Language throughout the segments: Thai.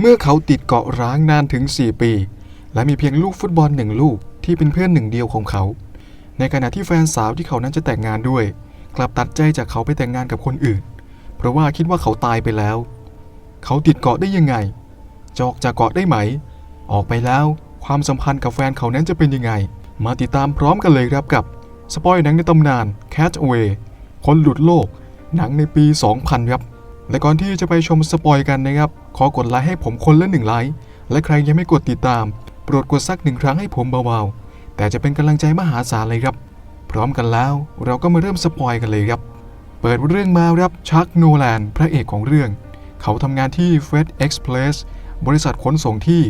เมื่อเขาติดเกาะร้างนานถึง 4 ปี และมีเพียงลูกฟุตบอลหนึ่งลูกที่เป็นเพื่อนหนึ่งเดียวของเขา ในขณะที่แฟนสาวที่เขานั้นจะแต่งงานด้วย กลับตัดใจจากเขาไปแต่งงานกับคนอื่น เพราะว่าคิดว่าเขาตายไปแล้ว เขาติดเกาะได้ยังไงจออกจากเกาะได้ไหม ออกไปแล้วความสัมพันธ์กับแฟนเขานั้นจะเป็นยังไง มาติดตามพร้อมกันเลยครับกับสปอยหนังในตำนาน Catch Away คนหลุดโลก หนังในปี 2000 ครับ และก่อนที่จะไปชมสปอยกันนะครับ ขอกดไลค์ให้ผมคนละหนึ่งไลค์ และใครยังไม่กดติดตาม โปรดกดสักหนึ่งครั้งให้ผมเบาๆ แต่จะเป็นกำลังใจมหาศาลเลยครับ พร้อมกันแล้วเราก็มาเริ่มสปอยกันเลยครับ เปิดเรื่องมาครับชักโนแลนพระเอกของเรื่อง เขาทำงานที่ Fed Express บริษัทขนส่งที่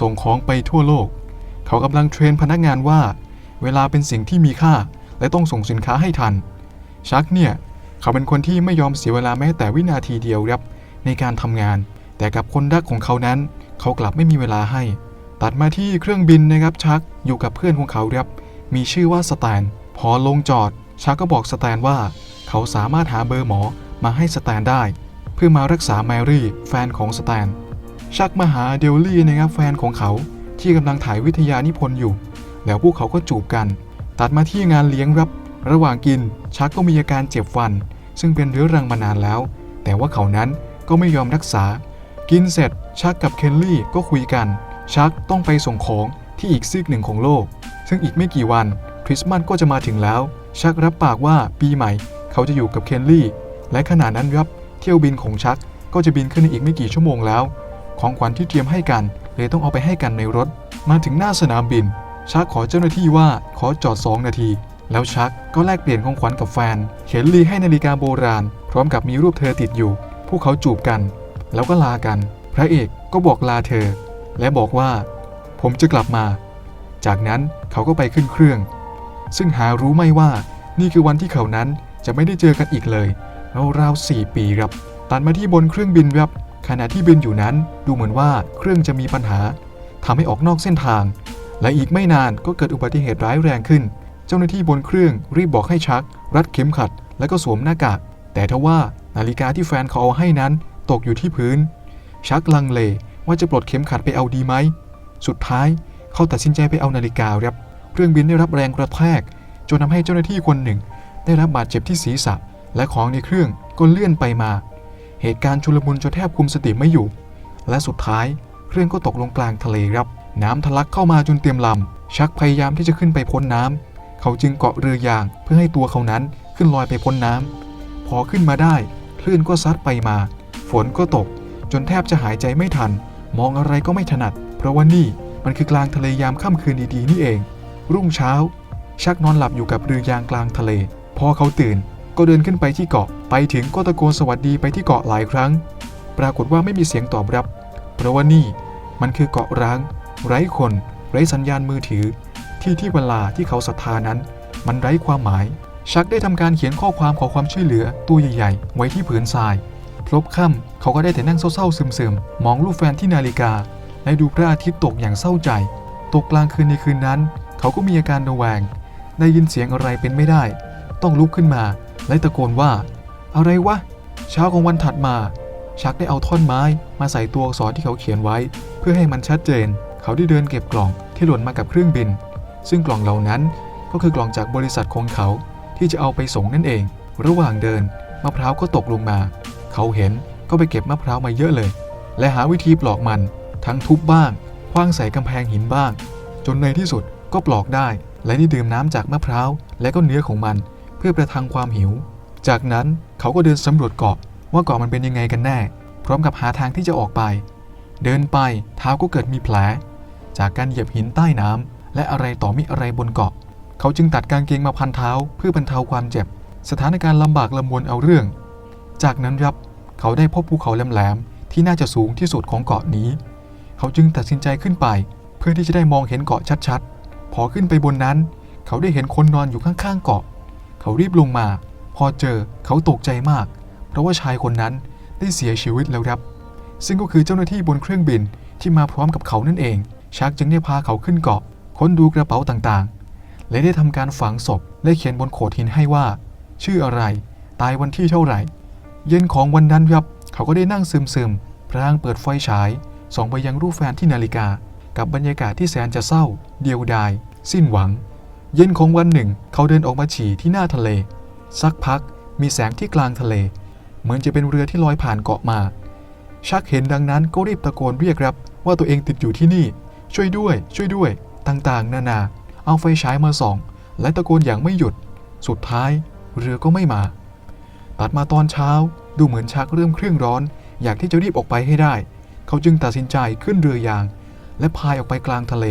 ส่งของไปทั่วโลก เขากำลังเทรนพนักงานว่า เวลาเป็นสิ่งที่มีค่า และต้องส่งสินค้าให้ทัน ชักเนี่ย เขาเป็นคนที่ไม่ยอมเสียเวลาแม้แต่วินาทีเดียวครับในการทำงาน แต่กับคนรักของเขานั้น เขากลับไม่มีเวลาให้ ตัดมาที่เครื่องบินนะครับชักอยู่กับเพื่อนของเขาครับมีชื่อว่าสแตน พอลงจอดชักก็บอกสแตนว่า เขาสามารถหาเบอร์หมอมาให้สแตนได้ เพื่อมารักษาแมรี่แฟนของสแตน ชักมาหาเดลลี่นะครับแฟนของเขาที่กำลังถ่ายวิทยานิพนธ์อยู่ แล้วพวกเขาก็จูบกัน ตัดมาที่งานเลี้ยงครับระหว่างกินชักก็มีอาการเจ็บฟัน ซึ่งเป็นเรื้อรังมานานแล้ว แต่ว่าเขานั้นก็ไม่ยอมรักษา กินเสร็จชักกับเคนลี่ก็คุยกัน ชักต้องไปส่งของที่อีกซีกหนึ่งของโลก ซึ่งอีกไม่กี่วันคริสต์มาสก็จะมาถึงแล้ว ชักรับปากว่าปีใหม่เขาจะอยู่กับเคนลี่ และขณะนั้นครับเที่ยวบินของชักก็จะบินขึ้นอีกไม่กี่ชั่วโมงแล้ว ของขวัญที่เตรียมให้กันเลยต้องเอาไปให้กันในรถ มาถึงหน้าสนามบิน ชักขอเจ้าหน้าที่ว่าขอจอด 2 นาที แล้วชักก็แลกเปลี่ยนของขวัญกับแฟนเคนลี่ให้นาฬิกาโบราณ พร้อมกับมีรูปเธอติดอยู่ พวกเขาจูบกัน แล้วก็ลากัน พระเอกก็บอกลาเธอ และบอกว่า ผมจะกลับมา จากนั้นเขาก็ไปขึ้นเครื่อง ซึ่งหารู้ไม่ว่านี่คือวันที่เขานั้นจะไม่ได้เจอกันอีกเลยราวๆ4ปีครับตัดมาที่บนเครื่องบินครับขณะที่บินอยู่นั้นดูเหมือนว่าเครื่องจะมีปัญหาทำให้ออกนอกเส้นทาง และอีกไม่นานก็เกิดอุบัติเหตุร้ายแรงขึ้น เจ้าหน้าที่บนเครื่องรีบบอกให้ชัก รัดเข็มขัด และก็สวมหน้ากากแต่ทว่านาฬิกาที่แฟนเขาเอาให้นั้น ตกอยู่ที่พื้น ชักลังเลว่าจะปลดเข็มขัดไปเอาดีไหม สุดท้ายเขาตัดสินใจไปเอานาฬิกาครับเครื่องบินได้รับแรงกระแทกจนทำให้เจ้าหน้าที่คนหนึ่ง ได้รับบาดเจ็บที่ศีรษะ และของในเครื่องก็เลื่อนไปมา เหตุการณ์ชุลมุนจนแทบคุมสติไม่อยู่ และสุดท้ายเครื่องก็ตกลงกลางทะเลครับ น้ำทะลักเข้ามาจนเต็มลำ ชักพยายามที่จะขึ้นไปพ้นน้ำ เขาจึงเกาะเรือยางเพื่อให้ตัวเขานั้นขึ้นลอยไปพ้นน้ำ พอขึ้นมาได้ คลื่นก็ซัดไปมา ฝนก็ตก จนแทบจะหายใจไม่ทัน มองอะไรก็ไม่ถนัด เพราะว่านี่มันคือกลางทะเลยามค่ำคืนดีๆนี่เอง รุ่งเช้า ชักนอนหลับอยู่กับเรือยางกลางทะเล พอเขาตื่นก็เดินขึ้นไปที่เกาะ ไปถึงก็ตะโกนสวัสดีไปที่เกาะหลายครั้ง ปรากฏว่าไม่มีเสียงตอบรับ เพราะว่านี่มันคือเกาะร้าง ไร้คน ไร้สัญญาณมือถือ ที่ที่เวลาที่เขาศรัทธานั้น มันไร้ความหมาย ชักได้ทำการเขียนข้อความขอความช่วยเหลือตัวใหญ่ ๆ ไว้ที่ผืนทราย พลบค่ำเขาก็ได้แต่นั่งเศร้าๆซึมๆ มองรูปแฟนที่นาฬิกา และดูพระอาทิตย์ตกอย่างเศร้าใจ ตกกลางคืนในคืนนั้น เขาก็มีอาการระแวง ได้ยินเสียงอะไรเป็นไม่ได้ ต้องลุกขึ้นมา และตะโกนว่า อะไรวะ เช้าของวันถัดมา ชักได้เอาท่อนไม้มาใส่ตัวอักษรที่เขาเขียนไว้ เพื่อให้มันชัดเจน เขาได้เดินเก็บกล่องที่หล่นมากับเครื่องบิน ซึ่งกล่องเหล่านั้นก็คือกล่องจากบริษัทของเขาที่จะเอาไปส่งนั่นเอง ระหว่างเดินมะพร้าวก็ตกลงมา เขาเห็นก็ไปเก็บมะพร้าวมาเยอะเลย และหาวิธีปลอกมัน ทั้งทุบบ้างคว้างใส่กำแพงหินบ้าง จนในที่สุดก็ปลอกได้ และได้ดื่มน้ำจากมะพร้าวและก็เนื้อของมัน เพื่อประทังความหิว จากนั้นเขาก็เดินสำรวจเกาะว่าเกาะมันเป็นยังไงกันแน่ พร้อมกับหาทางที่จะออกไป เดินไปเท้าก็เกิดมีแผล จากการเหยียบหินใต้น้ำและอะไรต่อมีอะไรบนเกาะ เขาจึงตัดกางเกงมาพันเท้า เพื่อบรรเทาความเจ็บ สถานการณ์ลำบากลำบนเอาเรื่อง จากนั้นครับ เขาได้พบภูเขาแหลมๆที่น่าจะสูงที่สุดของเกาะนี้ เขาจึงตัดสินใจขึ้นไป เพื่อที่จะได้มองเห็นเกาะชัดๆ พอขึ้นไปบนนั้น เขาได้เห็นคนนอนอยู่ข้างๆเกาะ เขารีบลงมา พอเจอเขาตกใจมาก เพราะว่าชายคนนั้นได้เสียชีวิตแล้วครับ ซึ่งก็คือเจ้าหน้าที่บนเครื่องบินที่มาพร้อมกับเขานั่นเอง ชักจึงได้พาเขาขึ้นเกาะ ค้นดูกระเป๋าต่างๆ และได้ทำการฝังศพและเขียนบนโขดหินให้ว่า ชื่ออะไร ตายวันที่เท่าไหร่ เย็นของวันนั้นครับ เขาก็ได้นั่งซึมๆพรางเปิดไฟฉาย ส่องไปยังรูปแฟนที่นาฬิกา กับบรรยากาศที่แสนจะเศร้า เดียวดาย สิ้นหวัง เย็นของวันหนึ่ง เขาเดินออกมาฉี่ที่หน้าทะเล สักพักมีแสงที่กลางทะเล เหมือนจะเป็นเรือที่ลอยผ่านเกาะมา ชักเห็นดังนั้นก็รีบตะโกนเรียกรับ ว่าตัวเองติดอยู่ที่นี่ ช่วยด้วย ช่วยด้วย ต่างๆ นานา เอาไฟฉายมาส่อง และตะโกนอย่างไม่หยุด สุดท้าย เรือก็ไม่มา ตัดมาตอนเช้า ดูเหมือนชักเริ่มเครื่องร้อน อยากที่จะรีบออกไปให้ได้ เขาจึงตัดสินใจขึ้นเรือยาง และพายออกไปกลางทะเล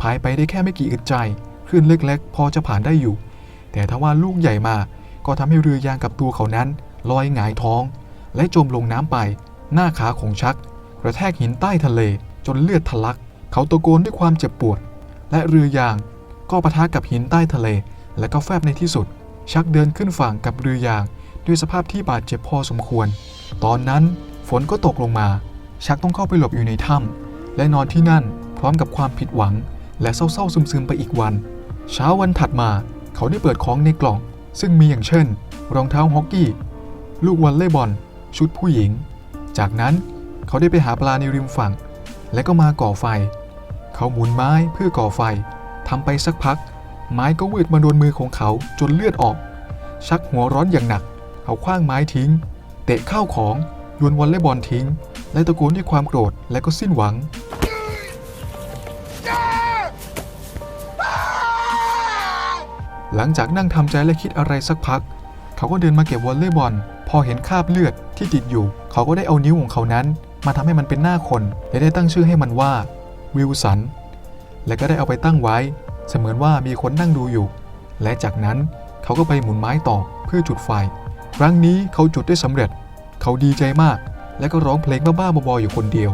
พายไปได้แค่ไม่กี่อึดใจคลื่นเล็กๆ พอจะผ่านได้อยู่ แต่ถ้าว่าลูกใหญ่มา ก็ทำให้เรือยางกับตัวเขานั้นลอยหงายท้อง และจมลงน้ำไป หน้าขาของชัก กระแทกหินใต้ทะเลจนเลือดทะลัก เขาตะโกนด้วยความเจ็บปวด และเรือยางก็ปะทะกับหินใต้ทะเล และก็แฟบในที่สุด ชักเดินขึ้นฝั่งกับเรือยาง ด้วยสภาพที่บาดเจ็บพอสมควร ตอนนั้นฝนก็ตกลงมา ชักต้องเข้าไปหลบอยู่ในถ้ำและนอนที่นั่นพร้อมกับความผิดหวัง และเศร้าๆซึมๆไปอีกวัน เช้าวันถัดมาเขาได้เปิดของในกล่อง ซึ่งมีอย่างเช่น รองเท้าฮอกกี้ ลูกวอลเลย์บอล ชุดผู้หญิง จากนั้นเขาได้ไปหาปลาในริมฝั่ง และก็มาก่อไฟ เขาหมุนไม้เพื่อก่อไฟทำไปสักพัก ไม้ก็วืดมาโดนมือของเขาจนเลือดออก ชักหัวร้อนอย่างหนัก เขาคว้างไม้ทิ้ง เตะข้าวของโยนวอลเลย์บอลทิ้ง และตะโกนด้วยความโกรธและก็สิ้นหวัง หลังจากนั่งทำใจและคิดอะไรสักพัก เขาก็เดินมาเก็บวอลเลย์บอล พอเห็นคราบเลือดที่ติดอยู่ เขาก็ได้เอานิ้วของเขานั้นมาทำให้มันเป็นหน้าคนและได้ตั้งชื่อให้มันว่าวิลสันและก็ได้เอาไปตั้งไว้ เสมือนว่ามีคนนั่งดูอยู่ และจากนั้นเขาก็ไปหมุนไม้ต่อเพื่อจุดไฟ ครั้งนี้เขาจุดได้สำเร็จ เขาดีใจมาก และก็ร้องเพลงบ้าๆบอๆอยู่คนเดียว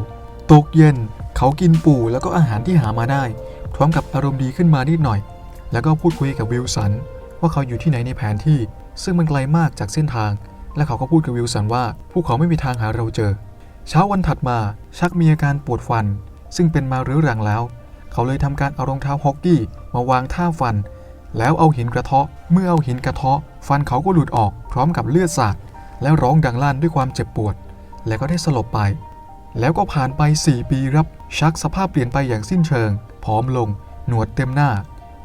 ตกเย็นเขากินปูแล้วก็อาหารที่หามาได้ พร้อมกับอารมณ์ดีขึ้นมานิดหน่อย แล้วก็พูดคุยกับวิลสัน ว่าเขาอยู่ที่ไหนในแผนที่ ซึ่งมันไกลมากจากเส้นทาง และเขาก็พูดกับวิลสันว่าพวกเขาไม่มีทางหาเราเจอ เช้าวันถัดมาชักมีอาการปวดฟัน ซึ่งเป็นมาเรื้อรังแล้ว เขาเลยทำการเอารองเท้าฮอกกี้มาวางท่าฟัน แล้วเอาหินกระเทาะ เมื่อเอาหินกระเทาะ ฟันเขาก็หลุดออกพร้อมกับเลือดสาดแล้วร้องดังลั่นด้วยความเจ็บปวด และก็ได้สลบไป แล้วก็ผ่านไป 4 ปีครับ ชักสภาพเปลี่ยนไปอย่างสิ้นเชิง ผอมลง หนวดเต็มหน้า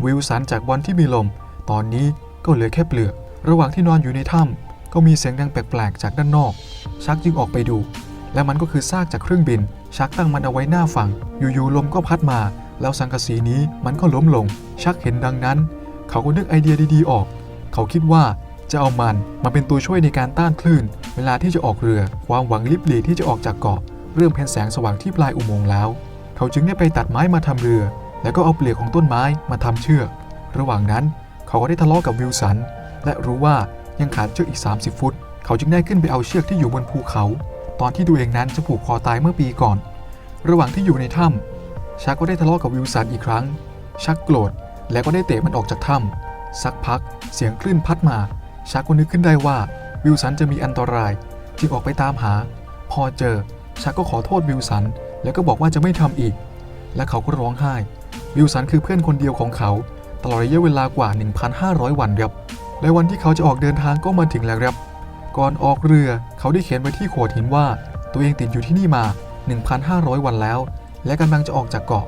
วิลสันจากวันที่มีลม ตอนนี้ก็เหลือแค่เปลือก ระหว่างที่นอนอยู่ในถ้ำก็มีเสียงดังแปลกๆ จากด้านนอก ชักจึงออกไปดู และมันก็คือซากจากเครื่องบิน ชักตั้งมันเอาไว้หน้าฝั่ง อยู่ๆลมก็พัดมา แล้วสังกะสีนี้มันก็ล้มลง ชักเห็นดังนั้น เขาก็นึกไอเดียดีๆออก เขาคิดว่าจะเอามันมาเป็นตัวช่วยในการต้านคลื่น เวลาที่จะออกเรือ ความหวังลิบหลีที่จะออกจากเกาะ เริ่มเห็นแสงสว่างที่ปลายอุโมงค์แล้ว เขาจึงได้ไปตัดไม้มาทำเรือ แล้วก็เอาเปลือกของต้นไม้มาทำเชือก ระหว่างนั้นเขาก็ได้ทะเลาะกับวิลสัน และรู้ว่ายังขาดเชือกอีก 30 ฟุต เขาจึงได้ขึ้นไปเอาเชือกที่อยู่บนภูเขา ตอนที่ตัวเองนั้นจะผูกคอตายเมื่อปีก่อน ระหว่างที่อยู่ในถ้ำชักก็ได้ทะเลาะกับวิลสันอีกครั้ง ชักโกรธ และก็ได้เตะมันออกจากถ้ำ สักพักเสียงคลื่นพัดมาชักก็นึกขึ้นได้ว่าวิลสันจะมีอันตราย จึงออกไปตามหา พอเจอชักก็ขอโทษวิลสัน แล้วก็บอกว่าจะไม่ทำอีก และเขาก็ร้องไห้ วิลสันคือเพื่อนคนเดียวของเขา ตลอดระยะเวลากว่า 1,500 วันครับและวันที่เขาจะออกเดินทางก็มาถึงแล้วครับ ก่อนออกเรือเขาได้เขียนไว้ที่โขดหินว่า ตัวเองติดอยู่ที่นี่มา 1,500 วันแล้ว และกำลังจะออกจากเกาะ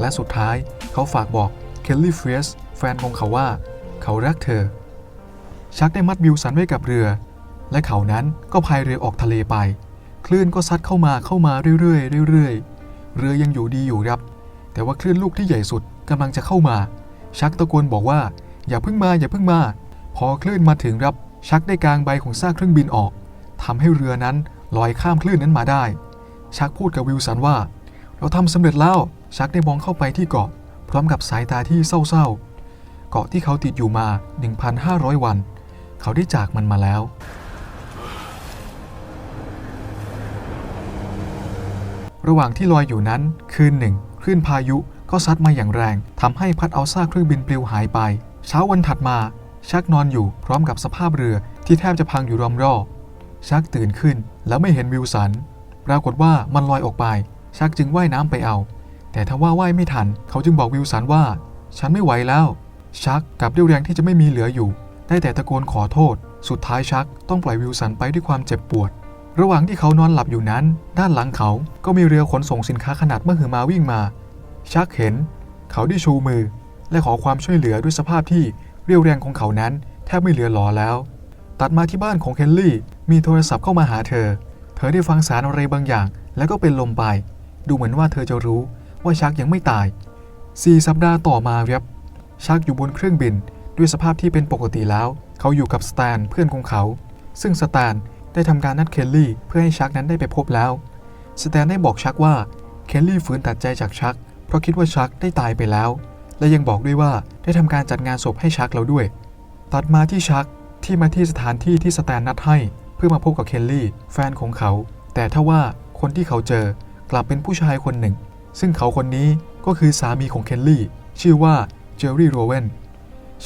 และสุดท้ายเขาฝากบอกเคลลี่เฟรสแฟนของเขาว่า เขารักเธอ ชักได้มัดวิลสันไว้กับเรือ และเขานั้นก็พายเรือออกทะเลไป คลื่นก็ซัดเข้ามาเข้ามาเรื่อยๆเรื่อยๆ เรือยังอยู่ดีอยู่ครับ แต่ว่าคลื่นลูกที่ใหญ่สุดกำลังจะเข้ามา ชักตะโกนบอกว่า อย่าเพิ่งมาอย่าเพิ่งมา พอคลื่นมาถึงครับ ชักได้กางใบของซากเครื่องบินออกทำให้เรือนั้นลอยข้ามคลื่นนั้นมาได้ ชักพูดกับวิลสันว่า เราทำสำเร็จแล้ว ชักได้มองเข้าไปที่เกาะ พร้อมกับสายตาที่เศร้าๆ เกาะที่เขาติดอยู่มา 1,500 วัน เขาได้จากมันมาแล้ว ระหว่างที่ลอยอยู่นั้น คืนหนึ่งคลื่นพายุก็ซัดมาอย่างแรงทำให้พัดเอาซากเครื่องบินปลิวหายไป เช้าวันถัดมา ชักนอนอยู่พร้อมกับสภาพเรือที่แทบจะพังอยู่รอมรอบชักตื่นขึ้นแล้วไม่เห็นวิลสัน ปรากฏว่ามันลอยออกไป ชักจึงว่ายน้ำไปเอา แต่ถ้าว่าว่ายไม่ทัน เขาจึงบอกวิลสันว่า ฉันไม่ไหวแล้ว ชักกับเรี่ยวแรงที่จะไม่มีเหลืออยู่ ได้แต่ตะโกนขอโทษ สุดท้ายชักต้องปล่อยวิลสันไปด้วยความเจ็บปวด ระหว่างที่เขานอนหลับอยู่นั้น ด้านหลังเขาก็มีเรือขนส่งสินค้าขนาดมหึมาวิ่งมา ชักเห็น เขาได้ชูมือ และขอความช่วยเหลือด้วยสภาพที่เรี่ยวแรงของเขานั้น แทบไม่เหลือหลอแล้ว ตัดมาที่บ้านของเคนลี่มีโทรศัพท์เข้ามาหาเธอ เธอได้ฟังสารอะไรบางอย่าง แล้วก็เป็นลมไป ดูเหมือนว่าเธอจะรู้ว่าชักยังไม่ตาย4สัปดาห์ต่อมาครับ ชักอยู่บนเครื่องบิน ด้วยสภาพที่เป็นปกติแล้ว เขาอยู่กับสแตนเพื่อนของเขา ซึ่งสแตนได้ทำการนัดเคลลี่เพื่อให้ชักนั้นได้ไปพบแล้ว สแตนได้บอกชักว่าเคลลี่ฝืนตัดใจจากชัก เพราะคิดว่าชักได้ตายไปแล้ว และยังบอกด้วยว่าได้ทำการจัดงานศพให้ชักแล้วด้วย ตัดมาที่ชักที่มาที่สถานที่ที่สแตนนัดให้ เพื่อมาพบกับเคลลี่แฟนของเขา แต่ถ้าว่าคนที่เขาเจอกลับเป็นผู้ชายคนหนึ่ง ซึ่งเขาคนนี้ก็คือสามีของเคลลี่ชื่อว่า เจอร์รี่โรเวน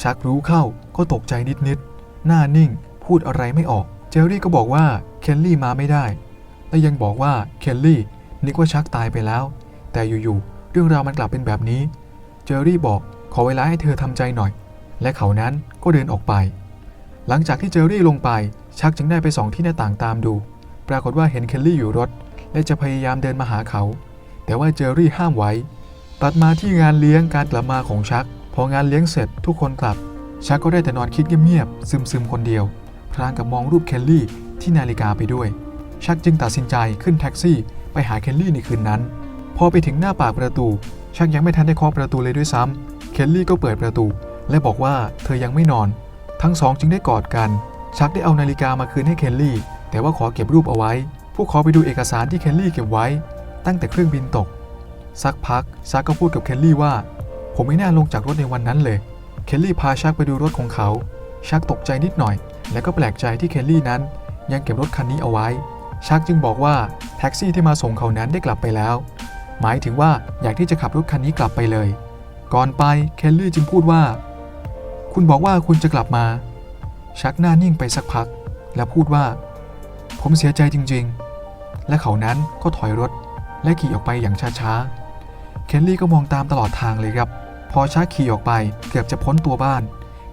ชักรู้เข้าก็ตกใจนิดๆ หน้านิ่ง พูดอะไรไม่ออก เจอรี่ก็บอกว่าเคนลี่มาไม่ได้ และยังบอกว่าเคนลี่นึกว่าชักตายไปแล้ว แต่อยู่ๆ เรื่องราวมันกลับเป็นแบบนี้ เจอรี่บอกขอเวลาให้เธอทำใจหน่อย และเขานั้นก็เดินออกไป หลังจากที่เจอรี่ลงไป ชักจึงได้ไปส่องที่หน้าต่างตามดู ปรากฏว่าเห็นเคนลี่อยู่รถ และจะพยายามเดินมาหาเขา แต่ว่าเจอรี่ห้ามไว้ ตัดมาที่งานเลี้ยงการกลับมาของชัก พองานเลี้ยงเสร็จทุกคนกลับ ชักก็ได้แต่นอนคิดเงียบๆซึมๆคนเดียวพลางกับมองรูปเคลลี่ที่นาฬิกาไปด้วย ชักจึงตัดสินใจขึ้นแท็กซี่ ไปหาเคลลี่ในคืนนั้น พอไปถึงหน้าปากประตู ชักยังไม่ทันได้เคาะประตูเลยด้วยซ้ำเคลลี่ก็เปิดประตู และบอกว่าเธอยังไม่นอน ทั้งสองจึงได้กอดกัน ชักได้เอานาฬิกามาคืนให้เคลลี่ แต่ว่าขอเก็บรูปเอาไว้พวกขาไปดูเอกสารที่เคลลี่เก็บไว้ ตั้งแต่เครื่องบินตก สักพักชักก็พูดกับเคลลี่ว่า ผมไม่น่าลงจากรถในวันนั้นเลย เคลลี่พาชักไปดูรถของเขา ชักตกใจนิดหน่อย แล้วก็แปลกใจที่เคลลี่นั้น ยังเก็บรถคันนี้เอาไว้ ชักจึงบอกว่าแท็กซี่ที่มาส่งเขานั้นได้กลับไปแล้ว หมายถึงว่าอยากที่จะขับรถคันนี้กลับไปเลย ก่อนไปเคลลี่จึงพูดว่า คุณบอกว่าคุณจะกลับมา ชักหน้านิ่งไปสักพัก แล้วพูดว่า ผมเสียใจจริงๆ และเขานั้นก็ถอยรถและขี่ออกไปอย่างช้าๆ เคนลี่ก็มองตามตลอดทางเลยครับ พอชักขี่ออกไปเกือบจะพ้นตัวบ้าน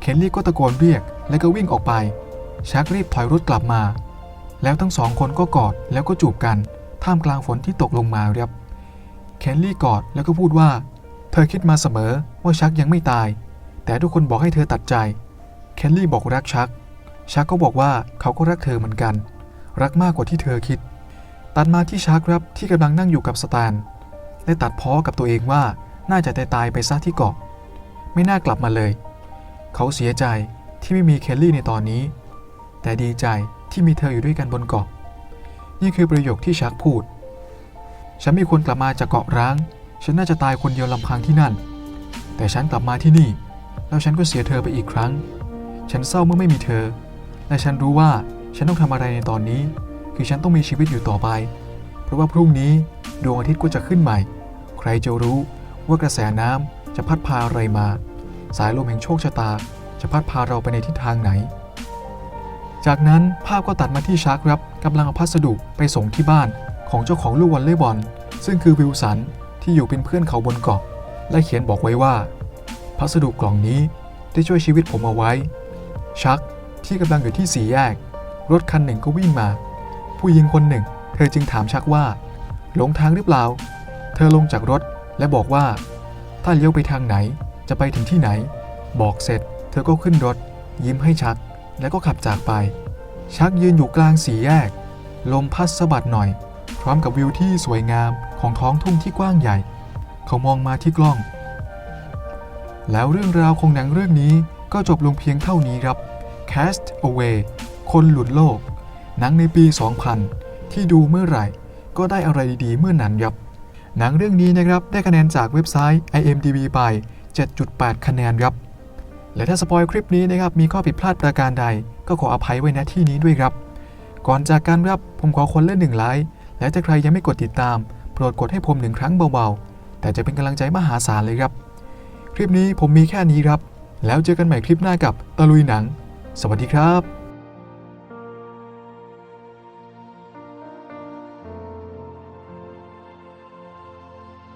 เคนลี่ก็ตะโกนเรียกแล้วก็วิ่งออกไป ชักรีบถอยรถกลับมา แล้วทั้งสองคนก็กอดแล้วก็จูบกัน ท่ามกลางฝนที่ตกลงมาครับ เคนลี่กอดแล้วก็พูดว่า เธอคิดมาเสมอว่าชักยังไม่ตาย แต่ทุกคนบอกให้เธอตัดใจ เคนลี่บอกรักชัก ชักก็บอกว่าเขาก็รักเธอเหมือนกัน รักมากกว่าที่เธอคิด ตัดมาที่ชักครับที่กำลังนั่งอยู่กับสแตน ได้ตัดพ้อกับตัวเองว่า น่าจะตายตายไปซะที่เกาะ ไม่น่ากลับมาเลย เขาเสียใจที่ไม่มีเคลลี่ในตอนนี้ แต่ดีใจที่มีเธออยู่ด้วยกันบนเกาะ นี่คือประโยคที่ชักพูด ฉันไม่ควรกลับมาจากเกาะร้าง ฉันน่าจะตายคนเดียวลำพังที่นั่น แต่ฉันกลับมาที่นี่ แล้วฉันก็เสียเธอไปอีกครั้ง ฉันเศร้าเมื่อไม่มีเธอ และฉันรู้ว่าฉันต้องทำอะไรในตอนนี้ คือฉันต้องมีชีวิตอยู่ต่อไป เพราะว่าพรุ่งนี้ดวงอาทิตย์ก็จะขึ้นใหม่ ใครจะรู้ ว่ากระแสน้ำจะพัดพาอะไรมา สายลมแห่งโชคชะตา จะพัดพาเราไปในทิศทางไหน จากนั้นภาพก็ตัดมาที่ชาร์กครับกำลังเอาพัสดุไปส่งที่บ้านของเจ้าของลูกวอลเลย์บอล ซึ่งคือวิลสันที่อยู่เป็นเพื่อนเขาบนเกาะ และเขียนบอกไว้ว่า พัสดุกล่องนี้ได้ช่วยชีวิตผมเอาไว้ ชักที่กำลังอยู่ที่สี่แยก รถคันหนึ่งก็วิ่งมา ผู้หญิงคนหนึ่ง เธอจึงถามชักว่า หลงทางหรือเปล่า เธอลงจากรถ และบอกว่า ถ้าเลี้ยวไปทางไหนจะไปถึงที่ไหน บอกเสร็จ เธอก็ขึ้นรถ ยิ้มให้ชัก แล้วก็ขับจากไป ชักยืนอยู่กลางสี่แยก ลมพัดสะบัดหน่อย พร้อมกับวิวที่สวยงามของท้องทุ่งที่กว้างใหญ่ เขามองมาที่กล้อง แล้วเรื่องราวของหนังเรื่องนี้ก็จบลงเพียงเท่านี้ครับ Cast Away คนหลุดโลก หนังในปี 2000 ที่ดูเมื่อไหร่ ก็ได้อะไรดีๆ เมื่อนั้นครับ หนังเรื่องนี้นะครับได้คะแนนจากเว็บไซต์ IMDb ไป 7.8 คะแนนครับ และถ้าสปอยคลิปนี้นะครับมีข้อผิดพลาดประการใด ก็ขออภัยไว้ณที่นี้ด้วยครับ ก่อนจากกันครับผมขอคนเล่นหนึ่งไลค์และถ้าใครยังไม่กดติดตาม โปรดกดให้ผมหนึ่งครั้งเบาๆ แต่จะเป็นกำลังใจมหาศาลเลยครับ คลิปนี้ผมมีแค่นี้ครับ แล้วเจอกันใหม่คลิปหน้ากับตะลุยหนัง สวัสดีครับ